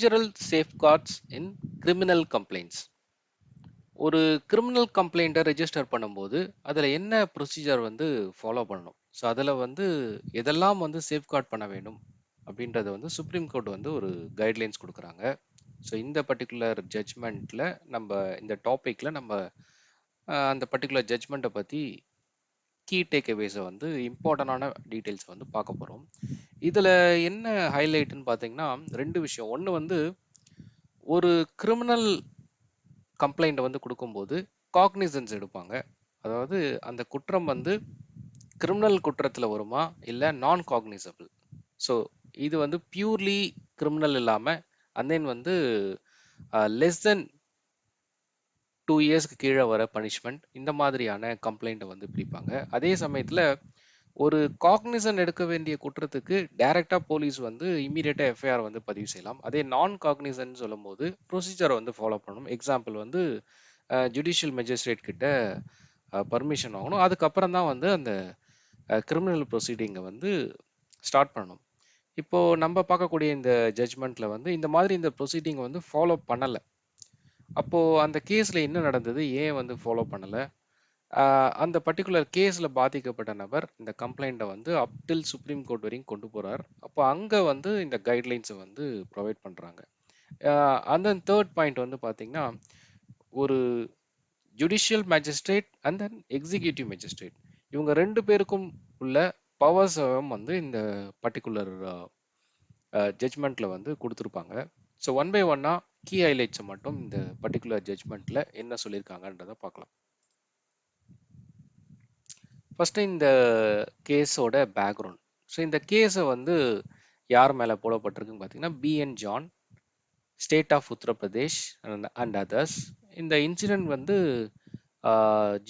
Procedural safeguards in criminal complaints ஒரு criminal கம்ப்ளைண்ட்டை register பண்ணும்போது அதில் என்ன ப்ரொசீஜர் வந்து ஃபாலோ பண்ணணும்? ஸோ அதில் வந்து எதெல்லாம் வந்து சேஃப்கார்ட் பண்ண வேணும் அப்படின்றத வந்து சுப்ரீம் கோர்ட் வந்து ஒரு கைட்லைன்ஸ் கொடுக்குறாங்க. ஸோ இந்த பர்டிகுலர் ஜட்ஜ்மெண்ட்டில் நம்ம இந்த டாப்பிக்கில் நம்ம அந்த பர்டிகுலர் ஜட்ஜ்மெண்ட்டை பற்றி கீ டேக்அவேஸை வந்து இம்பார்ட்டண்டான டீட்டெயில்ஸ் வந்து பார்க்க போகிறோம் இதில் என்ன ஹைலைட்னு பார்த்தீங்கன்னா ரெண்டு விஷயம். ஒன்று வந்து ஒரு கிரிமினல் கம்ப்ளைண்ட் வந்து கொடுக்கும்போது காக்னிசன்ஸ் எடுப்பாங்க. அதாவது அந்த குற்றம் வந்து கிரிமினல் குற்றத்தில் வருமா இல்லை நான் காக்னிசபிள் ஸோ இது வந்து பியூர்லி கிரிமினல் இல்லாமல் அண்ட் தென் வந்து லெஸ் தென் டூ இயர்ஸ்க்கு கீழே வர பனிஷ்மெண்ட் இந்த மாதிரியான கம்ப்ளைண்ட்டை வந்து பிடிப்பாங்க. அதே சமயத்தில் ஒரு காக்னிசன் எடுக்க வேண்டிய குற்றத்துக்கு டைரக்டா போலீஸ் வந்து இமீடியட்டா எஃப்ஐஆர் வந்து பதிவு செய்யலாம். அதே நான் காக்னிசன் சொல்லும்போது ப்ரொசீஜரை வந்து ஃபாலோ பண்ணணும். எக்ஸாம்பிள் வந்து ஜுடிஷியல் மேஜிஸ்ட்ரேட் கிட்ட பர்மிஷன் வாங்கணும். அதுக்கப்புறம் தான் வந்து அந்த கிரிமினல் ப்ரொசீடிங்கை வந்து ஸ்டார்ட் பண்ணணும். இப்போது நம்ம பார்க்கக்கூடிய இந்த ஜட்ஜ்மெண்ட்டில் வந்து இந்த மாதிரி இந்த ப்ரொசீடிங்கை வந்து ஃபாலோ பண்ணலை. அப்போது அந்த கேஸில் என்ன நடந்தது? ஏன் வந்து ஃபாலோ பண்ணலை? அந்த பர்டிகுலர் கேஸில் பாதிக்கப்பட்ட நபர் இந்த கம்ப்ளைண்ட்டை வந்து அப்டில் சுப்ரீம் கோர்ட் வரையும் கொண்டு போகிறார் அப்போ அங்கே வந்து இந்த கைட்லைன்ஸை வந்து ப்ரொவைட் பண்ணுறாங்க அந்த தேர்ட் பாயிண்ட் வந்து பார்த்தீங்கன்னா ஒரு judicial magistrate and then executive magistrate இவங்க ரெண்டு பேருக்கும் உள்ள பவர்ஸும் வந்து இந்த பர்டிகுலர் ஜட்ஜ்மெண்ட்டில் வந்து கொடுத்துருப்பாங்க. ஸோ ஒன் பை ஒன்னாக கீ ஹைலைட்ஸை மட்டும் இந்த பர்டிகுலர் ஜட்ஜ்மெண்ட்டில் என்ன சொல்லியிருக்காங்கன்றதை பார்க்கலாம். ஃபஸ்ட்டு இந்த கேஸோட பேக்ரவுண்ட் ஸோ இந்த கேஸை வந்து யார் மேலே போடப்பட்டிருக்குன்னு பார்த்தீங்கன்னா PN John state of Uttar Pradesh and others இந்த இன்சிடென்ட் வந்து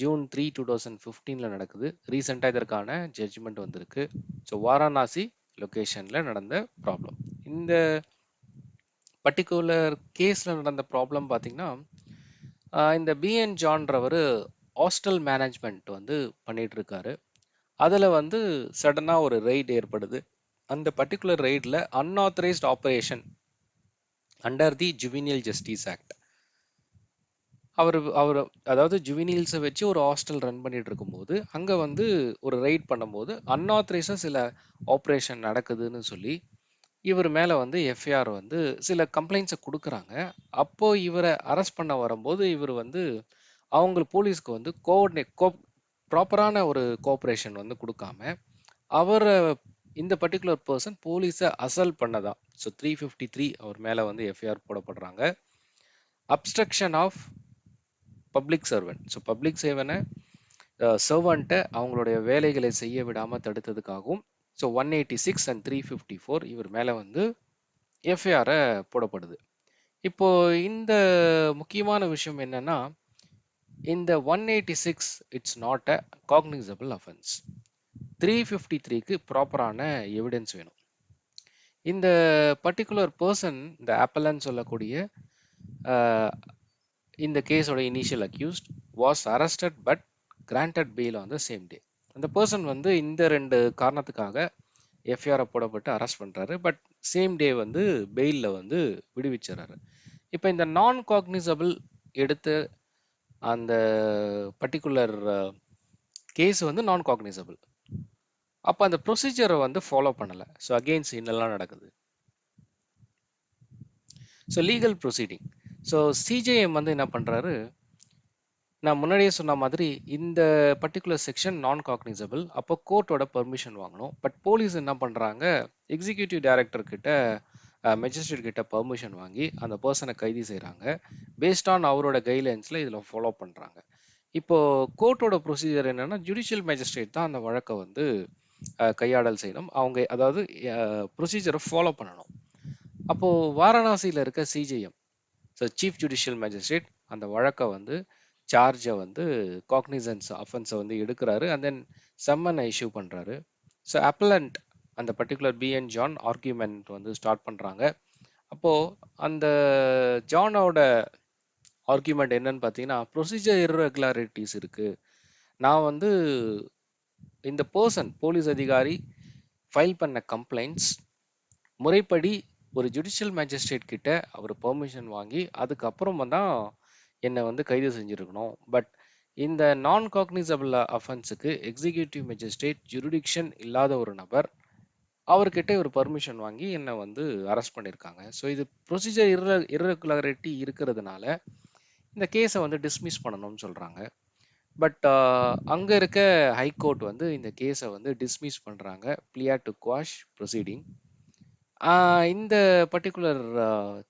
ஜூன் த்ரீ டூ தௌசண்ட் ஃபிஃப்டீனில் நடக்குது. ரீசெண்டாக இதற்கான ஜட்ஜ்மெண்ட் வந்திருக்கு. ஸோ வாரணாசி லொக்கேஷனில் நடந்த ப்ராப்ளம் இந்த பர்டிகுலர் கேஸில் நடந்த ப்ராப்ளம் பார்த்தீங்கன்னா இந்த பிஎன் ஜான்றவர் ஹாஸ்டல் மேனேஜ்மெண்ட் வந்து பண்ணிகிட்ருக்காரு. அதில் வந்து சடனாக ஒரு ரெய்டு ஏற்படுது. அந்த particular ரெய்டில் unauthorised operation under the juvenile justice act அவர் அவர் அதாவது ஜுவினியல்ஸை வச்சு ஒரு ஹாஸ்டல் ரன் பண்ணிகிட்ருக்கும்போது அங்கே வந்து ஒரு ரெய்ட் பண்ணும்போது அன்ஆத்தரைஸாக சில ஆப்ரேஷன் நடக்குதுன்னு சொல்லி இவர் மேலே வந்து எஃப்ஐஆர் வந்து சில கம்ப்ளைண்ட்ஸை கொடுக்குறாங்க. அப்போ இவரை அரெஸ்ட் பண்ண வரும்போது இவர் வந்து அவங்க போலீஸ்க்கு வந்து கோஆர்டினே கோ ப்ராப்பரான ஒரு கோஆப்ரேஷன் வந்து கொடுக்காம அவரை இந்த பர்டிகுலர் பர்சன் போலீஸை அசல் பண்ணதா ஸோ த்ரீ ஃபிஃப்டி த்ரீ அவர் மேலே வந்து FIR போடப்படுறாங்க. Obstruction of public servant so public சேவனை சர்வன்ட்டை அவங்களுடைய வேலைகளை செய்ய விடாமல் தடுத்ததுக்காகவும் so one eighty six and three fifty four இவர் மேலே வந்து எஃப்ஐஆரை போடப்படுது. இப்போ இந்த முக்கியமான விஷயம் என்னன்னா இந்த one eighty six it's not a cognizable offence three fifty த்ரீக்கு ப்ராப்பரான எவிடன்ஸ் வேணும். இந்த பர்டிகுலர் பர்சன் இந்த ஆப்பலன்னு சொல்லக்கூடிய இந்த கேஸோட initial accused was arrested but granted bail on the same day அந்த பர்சன் வந்து இந்த ரெண்டு காரணத்துக்காக எஃப்ஐஆரை போடப்பட்டு அரெஸ்ட் பண்ணுறாரு பட் சேம் டே வந்து பெயிலில் வந்து விடுவிச்சிடுறாரு. இப்போ இந்த நான் காக்னிசபிள் எடுத்த அந்த பர்டிகுலர் கேஸ் வந்து நான் காக்னிசபிள் அப்போ அந்த ப்ரொசீஜரை வந்து ஃபாலோ பண்ணலை. ஸோ அகெயின்ஸ் என்னெல்லாம் நடக்குது. So legal proceeding so CJM வந்து என்ன பண்ணுறாரு நான் முன்னாடியே சொன்ன மாதிரி இந்த பர்டிகுலர் செக்ஷன் நான் காக்னிசபிள் அப்போ கோர்ட்டோட பர்மிஷன் வாங்கணும். பட் போலீஸ் என்ன பண்ணுறாங்க எக்ஸிக்யூட்டிவ் டைரக்டர் கிட்ட மெஜிஸ்ட்ரேட் கிட்ட பர்மிஷன் வாங்கி அந்த பர்சனை கைது செய்கிறாங்க பேஸ்ட் ஆன் அவரோட கைட்லைன்ஸில் இதில் ஃபாலோ பண்ணுறாங்க இப்போது கோர்ட்டோட ப்ரொசீஜர் என்னென்னா ஜுடிஷியல் மேஜிஸ்ட்ரேட் தான் அந்த வழக்கை வந்து கையாடல் செய்யணும். அவங்க அதாவது ப்ரொசீஜரை ஃபாலோ பண்ணணும். அப்போது வாரணாசியில் இருக்க CGM so chief judicial magistrate அந்த வழக்கை வந்து சார்ஜை வந்து காக்னிசன்ஸ் அஃபென்ஸை வந்து எடுக்கிறாரு. அண்ட் தென் செம்மனை இஷ்யூ பண்ணுறாரு ஸோ அப்பலண்ட் அந்த பர்டிகுலர் பிஎன் ஜான் ஆர்கியூமெண்ட் வந்து ஸ்டார்ட் பண்ணுறாங்க அப்போது அந்த ஜானோட ஆர்கியூமெண்ட் என்னன்னு பார்த்தீங்கன்னா ப்ரொசீஜர் irregularities இருக்குது நான் வந்து இந்த பர்சன் போலீஸ் அதிகாரி ஃபைல் பண்ண கம்ப்ளைண்ட்ஸ் முறைப்படி ஒரு ஜுடிஷியல் மேஜிஸ்ட்ரேட் கிட்ட அவர் பெர்மிஷன் வாங்கி அதுக்கப்புறமா தான் என்னை வந்து கைது செஞ்சுருக்கணும். பட் இந்த நான் காக்னிசபிள் அஃபென்ஸுக்கு எக்ஸிக்யூட்டிவ் மேஜிஸ்ட்ரேட் ஜுரிடிக்ஷன் இல்லாத ஒரு நபர் அவர்கிட்ட ஒரு பர்மிஷன் வாங்கி என்னை வந்து அரெஸ்ட் பண்ணியிருக்காங்க ஸோ இது ப்ரொசீஜர் இர்ர irregularity இருக்கிறதுனால இந்த கேஸை வந்து டிஸ்மிஸ் பண்ணணும்னு சொல்கிறாங்க பட் அங்கே இருக்க ஹைகோர்ட் வந்து இந்த கேஸை வந்து டிஸ்மிஸ் பண்ணுறாங்க பிளியா டு குவாஷ் ப்ரொசீடிங் இந்த பர்டிகுலர்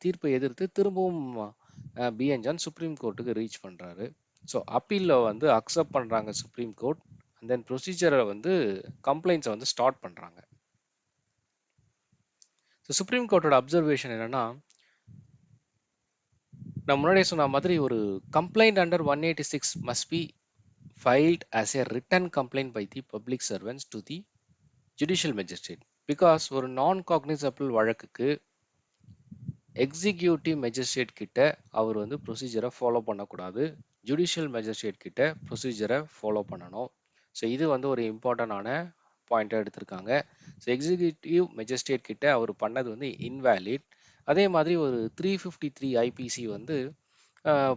தீர்ப்பை எதிர்த்து திரும்பவும் பிஎன் ஜான் சுப்ரீம் கோர்ட்டுக்கு ரீச் பண்ணுறாரு ஸோ அப்பீலில் வந்து அக்செப்ட் பண்ணுறாங்க சுப்ரீம் கோர்ட் அண்ட் தென் ப்ரொசீஜரை வந்து கம்ப்ளைண்ட்ஸை வந்து ஸ்டார்ட் பண்ணுறாங்க ஸோ சுப்ரீம் கோர்ட்டோட அப்சர்வேஷன் என்னன்னா நான் முன்னாடியே சொன்ன மாதிரி ஒரு complaint under one eighty six must be filed as a written complaint by the public servants to the judicial magistrate because ஒரு நான் காக்னிசபிள் வழக்குக்கு எக்ஸிக்யூட்டிவ் மெஜிஸ்ட்ரேட் கிட்ட அவர் வந்து ப்ரொசீஜரை ஃபாலோ பண்ணக்கூடாது. ஜுடிஷியல் மெஜிஸ்ட்ரேட் கிட்ட ப்ரொசீஜரை ஃபாலோ பண்ணணும். ஸோ இது வந்து ஒரு இம்பார்ட்டண்டான பாயிண்ட்டாக எடுத்திருக்காங்க. ஸோ எக்ஸிக்யூட்டிவ் மெஜிஸ்ட்ரேட் கிட்ட அவர் பண்ணது வந்து இன்வேலிட் அதே மாதிரி ஒரு த்ரீ ஃபிஃப்டி த்ரீ ஐபிசி வந்து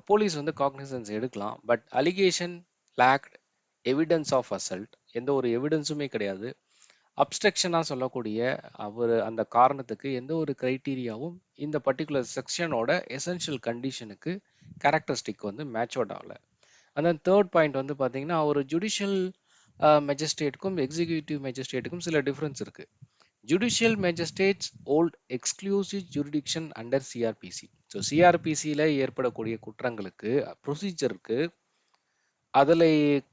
போலீஸ் வந்து காக்னிசன்ஸ் எடுக்கலாம். But allegation lacked evidence of assault எந்த ஒரு எவிடன்ஸுமே கிடையாது. அப்ஸ்ட்ரக்ஷனாக சொல்லக்கூடிய அவர் அந்த காரணத்துக்கு எந்த ஒரு க்ரைட்டீரியாவும் இந்த பர்டிகுலர் செக்ஷனோட எசென்ஷியல் கண்டிஷனுக்கு கேரக்டரிஸ்டிக் வந்து மேட்ச் அவுட் ஆகலை. அந்த தேர்ட் பாயிண்ட் வந்து பார்த்தீங்கன்னா ஒரு ஜுடிஷியல் மெஜிஸ்ட்ரேட்டுக்கும் எக்ஸிக்யூட்டிவ் மெஜிஸ்ட்ரேட்டுக்கும் சில டிஃப்ரென்ஸ் இருக்குது judicial magistrates hold exclusive jurisdiction under CrPC so சிஆர்பிசியில் ஏற்படக்கூடிய குற்றங்களுக்கு ப்ரொசீஜருக்கு அதில்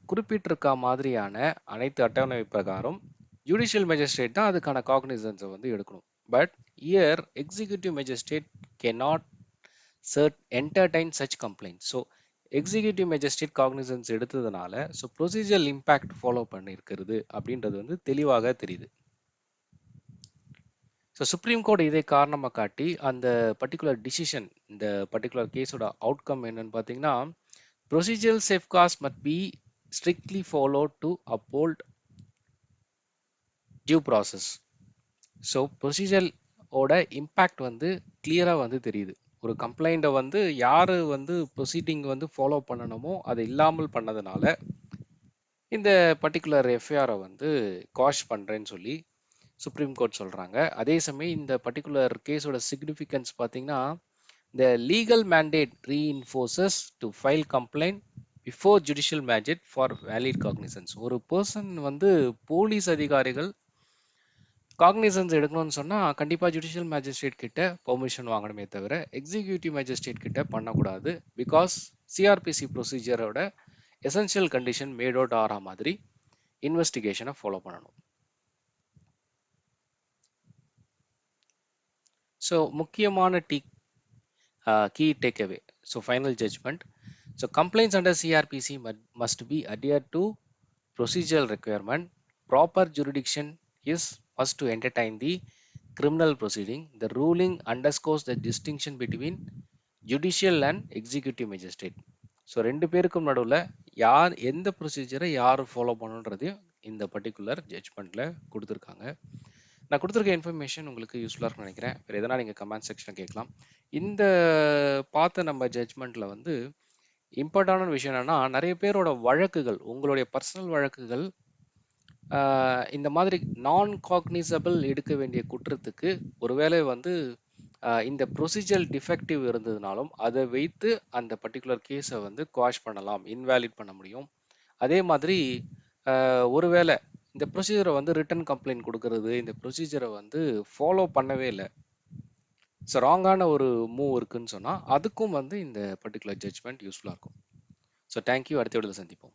குறிப்பிட்டிருக்க மாதிரியான அனைத்து அட்டவணை பிரகாரம் ஜுடிஷியல் மேஜிஸ்ட்ரேட் தான் அதுக்கான காக்னிசன்ஸை வந்து எடுக்கணும். But here executive magistrate not should entertain such complaint so executive magistrate cognizance எடுத்ததுனால ஸோ ப்ரொசீஜர் இம்பேக்ட் ஃபாலோ பண்ணியிருக்கிறது அப்படின்றது வந்து தெளிவாக தெரியுது. ஸோ சுப்ரீம் கோர்ட் இதை காரணமாக காட்டி அந்த பர்டிகுலர் டிசிஷன் இந்த பர்டிகுலர் கேஸோட அவுட்கம் என்னன்னு பார்த்தீங்கன்னா procedural safeguards must be strictly follow to uphold due process so procedure ஓட இம்பேக்ட் வந்து கிளியராக வந்து தெரியுது. ஒரு கம்ப்ளைண்ட்டை வந்து யார் வந்து ப்ரொசீடிங் வந்து ஃபாலோ பண்ணணுமோ அதை இல்லாமல் பண்ணதுனால இந்த பர்டிகுலர் எஃப்ஐஆரை வந்து காஷ் பண்ணுறேன்னு சொல்லி சுப்ரீம் கோர்ட் சொல்கிறாங்க அதே சமயம் இந்த பர்டிகுலர் கேஸோட சிக்னிஃபிகன்ஸ் பார்த்தீங்கன்னா இந்த legal mandate reinforces to file complaint before judicial magistrate for valid cognizance ஒரு பர்சன் வந்து போலீஸ் அதிகாரிகள் காக்னிசன்ஸ் எடுக்கணும்னு சொன்னால் கண்டிப்பாக ஜுடிஷியல் மேஜிஸ்ட்ரேட் கிட்ட பெர்மிஷன் வாங்கணுமே தவிர எக்ஸிக்யூட்டிவ் மேஜிஸ்ட்ரேட் கிட்ட பண்ணக்கூடாது. பிகாஸ் சிஆர்பிசி ப்ரொசீஜரோட எசென்ஷியல் கண்டிஷன் மேட் அவுட் ஆகிற மாதிரி இன்வெஸ்டிகேஷனை ஃபாலோ பண்ணணும். ஸோ முக்கியமான the key takeaway so final judgement so complaints under CrPC must be adhere to procedural requirement proper jurisdiction is first to entertain the criminal proceeding. The ruling underscores the distinction between judicial and executive magistrate. So ரெண்டு பேருக்கும் நடுவில் யார் எந்த ப்ரொசீஜரை யார் follow பண்ணணுன்றதையும் இந்த particular ஜட்ஜ்மெண்ட்டில் கொடுத்துருக்காங்க. நான் கொடுத்துருக்க இன்ஃபர்மேஷன் உங்களுக்கு யூஸ்ஃபுல்லாக இருக்கும்னு நினைக்கிறேன். வேறு எதனா நீங்கள் கமெண்ட் செக்ஷனில் கேட்கலாம். இந்த பார்த்த நம்ம ஜட்ஜ்மெண்ட்டில் வந்து இம்பார்ட்டண்டான விஷயம் என்னென்னா நிறைய பேரோட வழக்குகள் உங்களுடைய பர்சனல் வழக்குகள் இந்த மாதிரி நான் காக்னிசபிள் எடுக்க வேண்டிய குற்றத்துக்கு ஒருவேளை வந்து இந்த ப்ரொசீஜர் டிஃபெக்டிவ் இருந்ததுனாலும் அதை வைத்து அந்த பர்டிகுலர் கேஸை வந்து குவாஷ் பண்ணலாம் இன்வேலிட் பண்ண முடியும். அதே மாதிரி ஒருவேளை இந்த ப்ரொசீஜரை வந்து ரிட்டன் கம்ப்ளைண்ட் கொடுக்கறது இந்த ப்ரொசீஜரை வந்து ஃபாலோ பண்ணவே இல்லை. ஸோ ராங்கான ஒரு மூவ் இருக்குன்னு சொன்னால் அதுக்கும் வந்து இந்த பர்டிகுலர் ஜட்ஜ்மெண்ட் யூஸ்ஃபுல்லாக இருக்கும். ஸோ தேங்க்யூ அடுத்த விடத்தில் சந்திப்போம்.